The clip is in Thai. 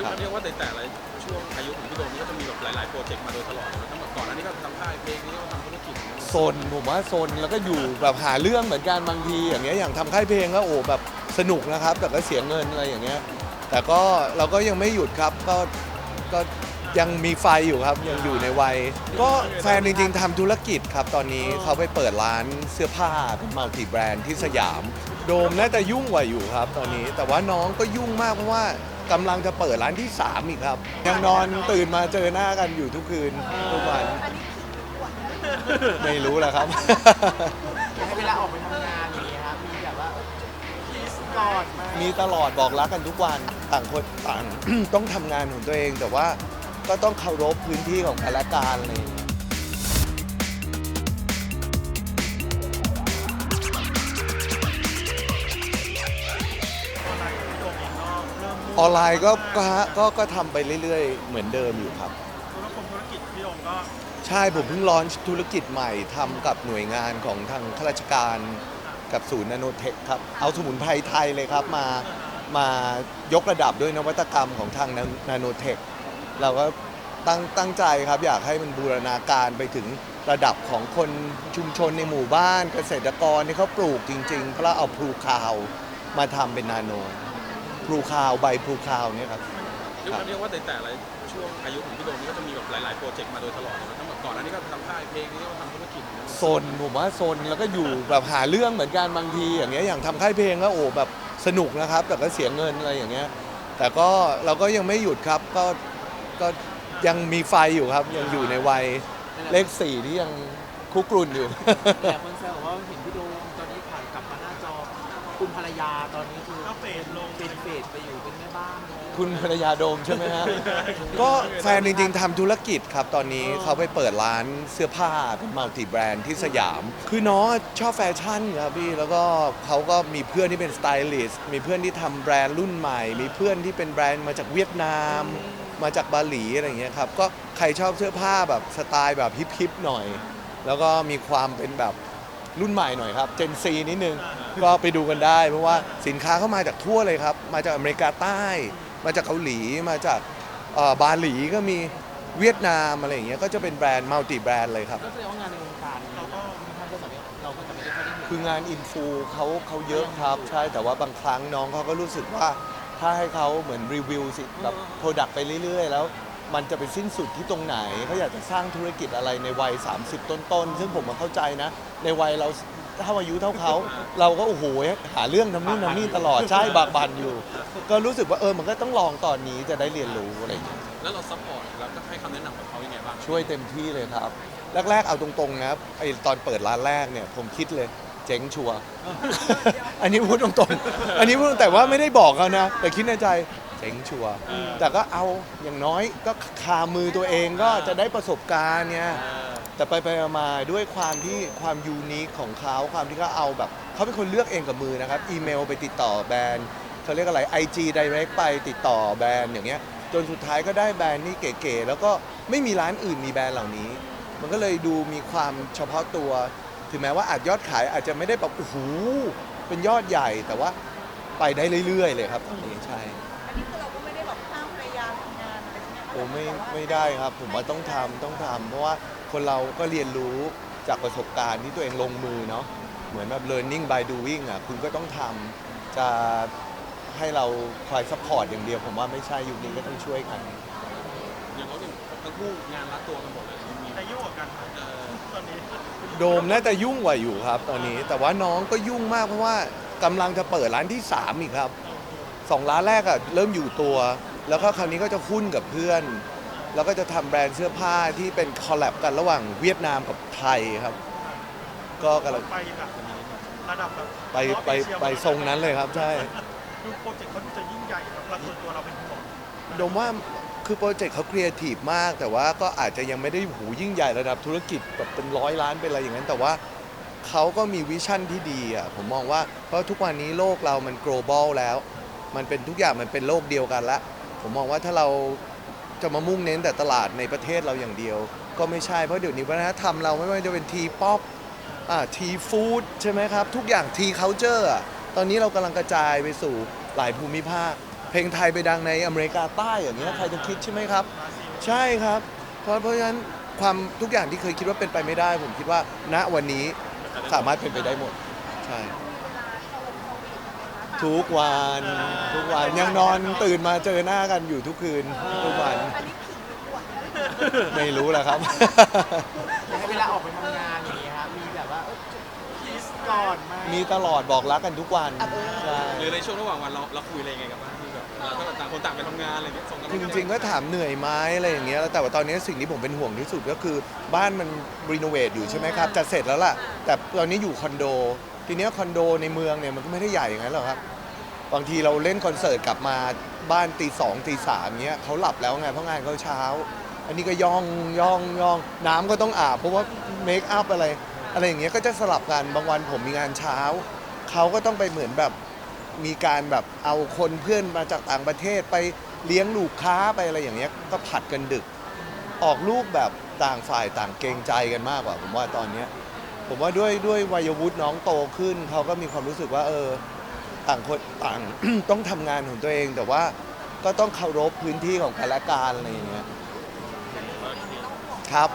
เรียกครับว่าเรียกว่าแต่แต่ละช่วงอายุของพี่โดมนี่ก็จะมีแบบหลาย ๆ โปรเจกต์มาโดยตลอดเลยทั้งหมดก่อนอันนี้ก็ทำค่ายเพลงนี้ก็ทำธุรกิจโซนผมว่าโซนแล้วก็อยู่แบบหาเรื่องเหมือนกันบางที อย่างเงี้ยอย่างทำค่ายเพลงก็โอ้แบบสนุกนะครับ แต่ก็เสียเงินอะไรอย่างเงี้ยแต่ก็เราก็ยังไม่หยุดครับก็ก็ยังมีไฟอยู่ครับยังอยู่ในวัย ก็แฟนจริง ๆทำธุรกิจครับ ตอนนี้เขาไปเปิดร้านเสื้อผ้าเป็นมัลติแบรนด์ที่สยาม โดมน่าจะยุ่งกว่าอยู่ครับ ตอนนี้แต่ว่าน้องก็ยุ่งมากเพราะว่า กำลังจะเปิดร้านที่ 3 อีกครับ ยังนอนตื่นมาเจอหน้ากันอยู่ทุกคืนทุกวันอันนี้คือปวดไม่รู้แหละครับ ให้เวลาออกไปทำงานอย่างเงี้ยครับมีแบบว่าพีสกอดไหมมีตลอดบอกรักกันทุกวันต่างคนต่าง ต้องทำงานของตัวเองแต่ว่าก็ต้องเคารพพื้นที่ของกันและกันอะไรอย่างเงี้ย ออนไลน์ก็ก็ก็ก็ทำไปเรื่อยๆ เหมือนเดิมอยู่ครับ ธุรกรมธุรกิจพี่โดมก็ใช่ผมเพิ่งลอนธุรกิจใหม่ทำกับหน่วยงานของทางข้าราชการกับศูนย์นาโนเทคครับ เอาสมุนไพรไทยเลยครับมามายกระดับด้วยนวัตกรรมของทางนาโนเทคเราก็ตั้งตั้งใจครับ อยากให้มันบูรณาการไปถึงระดับของคนชุมชนในหมู่บ้านเกษตรกรที่เขาปลูกจริงๆเพราะเราเอาพลูคาวมาทำเป็นนาโนพ ลูคาวใบพลูคาวเนี่ยครับ เรียกว่าเรียกว่าแต่แต่ละช่วงอายุของพี่โดมนี่ก็จะมีแบบหลาย ๆ โปรเจกต์มาโดยตลอดเลยทั้งหมดก่อนอันนี้ก็ทำค่ายเพลงนี้ก็ทำธุรกิจโซนผมว่าโซนแล้วก็อยู่แบบหาเรื่องเหมือนกันบางที อย่างเงี้ยอย่างทำค่ายเพลงก็โอ้แบบสนุกนะครับ แต่ก็เสียเงินอะไรอย่างเงี้ย แต่ก็เราก็ยังไม่หยุดครับก็ก็ยังมีไฟอยู่ครับ ยังอยู่ในวัยเลขสี่ที่ยังคุกรุ่นอยู่ แต่คนแซวบอกว่าเห็นพี่โดมตอนนี้ผ่านกลับมาหน้าจอ คุณภรรยาตอนนี้คือก็เฟดลงเป็นเฟดไปอยู่เป็นแม่บ้านแล้วคุณภรรยาโดมใช่ไหมฮะ ก็แฟนจริงๆทำธุรกิจครับ ตอนนี้เขาไปเปิดร้านเสื้อผ้าเป็นมัลติแบรนด์ที่สยาม คือน้องชอบแฟชั่นครับพี่ แล้วก็เขาก็มีเพื่อนที่เป็นสไตลิสต์ มีเพื่อนที่ทำแบรนด์รุ่นใหม่ มีเพื่อนที่เป็นแบรนด์มาจากเวียดนาม มาจากบาหลีอะไรอย่างเงี้ยครับ ก็ใครชอบเสื้อผ้าแบบสไตล์แบบฮิปๆหน่อย แล้วก็มีความเป็นแบบ รุ่นใหม่หน่อยครับเจนซีนิดนึง ก็ไปดูกันได้ เพราะว่าสินค้าเข้ามาจากทั่วเลยครับ มาจากอเมริกาใต้ มาจากเกาหลีมาจากเอ่อบาหลีก็มีเวียดนามอะไรอย่างเงี้ยก็จะเป็นแบรนด์มัลติแบรนด์เลยครับ ก็แสดงว่างานในวงการเราก็ค่อนข้างจะแบบนี้เราก็จะไม่ได้ค่อยได้เห็นคืองานอินฟูเขาเขาเยอะครับ ใช่แต่ว่าบางครั้งน้องเขาก็รู้สึกว่าถ้าให้เขาเหมือนรีวิวสิแบบโปรดักต์ไปเรื่อยๆ แล้ว มันจะไปสิ้นสุดที่ตรงไหนเขาอยากจะสร้างธุรกิจอะไรในวัย 30 ต้นๆ ซึ่งผมมาเข้าใจนะ ในวัยเราเท่าอายุเท่าเขา เราก็โอ้โหหาเรื่องทำนู่นทำนี่ตลอดใช่บากบันอยู่ ก็รู้สึกว่าเออมันก็ต้องลองตอนนี้จะได้เรียนรู้อะไรอย่างเงี้ยแล้วเราซัพพอร์ตแล้วก็ให้คำแนะนำกับเขายังไงบ้างช่วยเต็มที่เลยครับ แรกๆเอาตรงๆนะครับไอตอนเปิดร้านแรกเนี่ยผมคิดเลยเจ๊งชัวร์อันนี้พูดตรงๆ อันนี้พูดแต่ว่าไม่ได้บอกเขานะ แต่คิดในใจ เจ๊งชัวร์แต่ก็เอาอย่างน้อยก็คามือตัวเองก็จะได้ประสบการณ์เนี่ยแต่ไปไปๆมาๆด้วยความที่ความยูนิคของเขาความที่เขาเอาแบบเขาเป็นคนเลือกเองกับมือนะครับ อีเมลไปติดต่อแบรนด์เขาเรียกอะไร IG Direct ไปติดต่อแบรนด์อย่างเงี้ยจนสุดท้ายก็ได้แบรนด์นี่เก๋ๆแล้วก็ไม่มีร้านอื่นมีแบรนด์เหล่านี้ มันก็เลยดูมีความเฉพาะตัว ถึงแม้ว่าอาจยอดขายอาจจะไม่ได้แบบโอ้โหเป็นยอดใหญ่แต่ว่าไปได้เรื่อยๆเลยครับตอนนี้ใช่ ไหมคะโอ้ไม่ไม่ได้ครับ ผมว่าต้องทำต้องทำเพราะว่าคนเราก็เรียนรู้จากประสบการณ์ที่ตัวเองลงมือเนาะเหมือนแบบ learning by doing อะคุณก็ต้องทำจะให้เราคอยซัพพอร์ตอย่างเดียว ผมว่าไม่ใช่ยุคนี้ก็ต้องช่วยกัน อย่างเขาเนี่ยทั้งคู่งานรัดตัวกันหมดเลยมีแต่ยุ่งกับกันเอ่อตอนนี้โดมน่าจะยุ่งกว่าอยู่ครับ ตอนนี้แต่ว่าน้องก็ยุ่งมากเพราะว่ากำลังจะเปิดร้านที่ 3 อีกครับสองร้านแรกอะเริ่มอยู่ตัว แล้วก็คราวนี้ก็จะหุ้นกับเพื่อน แล้วก็จะทำแบรนด์เสื้อผ้าที่เป็นคอลแลบกันระหว่างเวียดนามกับไทยครับ ก็กำลังไปแบบระดับแบบไปไปไปทรงนั้นเลยครับใช่ ดูโปรเจกต์เขาดูจะยิ่งใหญ่ครับเราส่วนตัวเราเป็นห่วงโดมว่าคือโปรเจกต์เขาครีเอทีฟมาก แต่ว่าก็อาจจะยังไม่ได้หูยิ่งใหญ่ระดับธุรกิจแบบเป็นร้อยล้านเป็นอะไรอย่างนั้น แต่ว่าเขาก็มีวิชั่นที่ดีอะผมมองว่าเพราะทุกวันนี้โลกเรามัน global แล้ว มันเป็นทุกอย่างมันเป็นโลกเดียวกันละ ผมมองว่าถ้าเราจะมามุ่งเน้นแต่ตลาดในประเทศเราอย่างเดียว ก็ไม่ใช่เพราะเดี๋ยวนี้วัฒนธรรมเราไม่ว่าจะเป็นทีป๊อปทีฟู้ดใช่ไหมครับ ทุกอย่างทีเคาเจอร์ตอนนี้เรากำลังกระจายไปสู่หลายภูมิภาค เพลงไทยไปดังในอเมริกาใต้อย่างเงี้ยใครจะคิดใช่ไหมครับ ใช่ครับ เพราะเพราะฉะนั้นความทุกอย่างที่เคยคิดว่าเป็นไปไม่ได้ ผมคิดว่าณวันนี้สามารถเป็นไปได้หมด ใช่ ทุกวันทุกวันยังนอนตื่นมาเจอหน้ากันอยู่ทุกคืนทุกวัน อันนี้ผีหรืออวดเนี่ยไม่รู้แหละครับอยากให้เวลาออกไปทำงานอย่างเงี้ยครับมีแบบว่าคิสก่อนไหมมีตลอดบอกรักกันทุกวันใช่หรือในช่วงระหว่างวันเราเราคุยอะไรยังไงกันบ้างที่แบบเราก็ต่างคนต่างไปทำงานอะไรเงี้ยส่งกันจริงๆก็ถามเหนื่อยไหมอะไรอย่างเงี้ยแล้วแต่ว่าตอนนี้สิ่งที่ผมเป็นห่วงที่สุดก็คือ บ้านมันรีโนเวทอยู่ใช่ไหมครับจะเสร็จแล้วล่ะ แต่ตอนนี้อยู่คอนโด ทีเนี้ยคอนโดในเมืองเนี่ยมันก็ไม่ได้ใหญ่อย่างนั้นหรอกครับ บางทีเราเล่นคอนเสิร์ตกลับมาบ้านตีสองตีสามเงี้ยเขาหลับแล้วไงเพราะงานเขาเช้า อันนี้ก็ย่องย่องย่องน้ำก็ต้องอาบเพราะว่าเมคอัพอะไร อะไรอย่างเงี้ยก็จะสลับกันบางวันผมมีงานเช้า เขาก็ต้องไปเหมือนแบบมีการแบบเอาคนเพื่อนมาจากต่างประเทศไปเลี้ยงลูกค้าไปอะไรอย่างเงี้ยก็ผัดกันดึก ออกลูกแบบต่างฝ่ายต่างเกรงใจกันมากกว่า ผมว่าตอนเนี้ยผมว่าด้วยด้วยวัยวุฒิน้องโตขึ้น เขาก็มีความรู้สึกว่าเออ ต่างคนต่าง ต้องทำงานของตัวเอง แต่ว่าก็ต้องเคารพพื้นที่ของกันและกันอะไรอย่างเงี้ยครับ